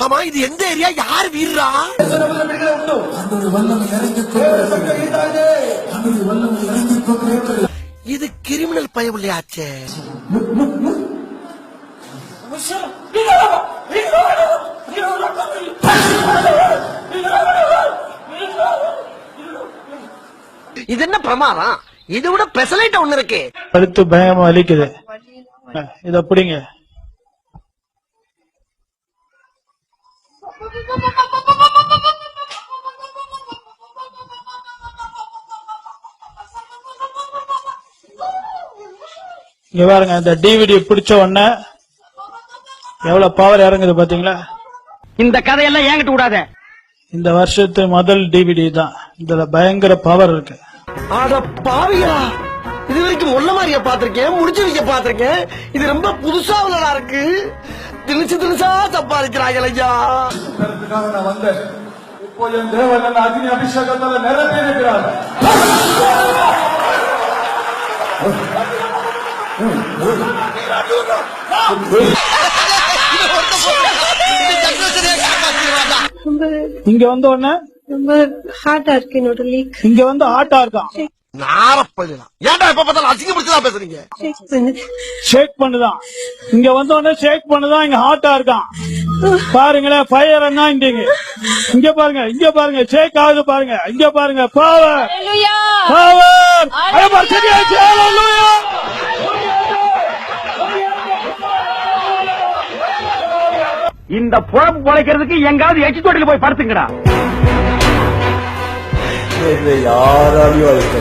ஆமா இது எந்த ஏரியா? யார் வீடுறா? இது கிரிமினல் பயவில்லையாச்சே இது என்ன பிரமாதம்? இது விட பெசலைட் ஒண்ணு இருக்கு. படுத்து பயமா அழிக்குது இத அப்படிங்க இங்க பாருங்க இந்த டிவிடி பிடிச்ச உடனே எவ்வளவு பவர் இறங்குது பாத்தீங்களா? இந்த கதையெல்லாம் ஏங்கிட்டு விடாத. இந்த வருஷத்து முதல் டிவிடி தான். இதுல பயங்கர பவர் இருக்கு. அட பாவியா இது வரைக்கும் முள்ள மாதிரிய பாத்திருக்கேன் முடிச்சு வைக்க பாத்திருக்கேன் இது ரொம்ப புதுசா உள்ளதா இருக்கு? திணிச்சு திணிச்சா சம்பாதிக்கிறாங்க ஐயா நான் வந்தேன். இப்போ என் தேவன் என்ன அக்னி அபிஷேகத்தால நிரப்பி இருக்கிறார் ரொம்ப இங்க வந்த உடனே? ரொம்ப ஹார்டா இருக்கு என்னோட லீக் இங்க வந்து ஆட்டா இருக்கான் ஏன்டா எப்ப பார்த்தாலும் அசிங்கப்படுத்திதான் பேசுறீங்க? ஷேக் பண்ணுது ஷேக் பண்ணுதான் இங்க வந்த உடனே ஷேக் பண்ணுதான் இங்க ஹாட்டா இருக்கான் பாருங்களேன் ஃபயர் என்ன இங்க இங்க பாருங்க இங்க பாருங்க ஷேக் ஆகுது பாருங்க. இங்க பாருங்க பவர் பவர் இந்த புழப்பு பொழைக்கிறதுக்கு எங்காவது எச்சு தொட்டில போய் படுத்துங்கடா. யாராலையும் அழைக்க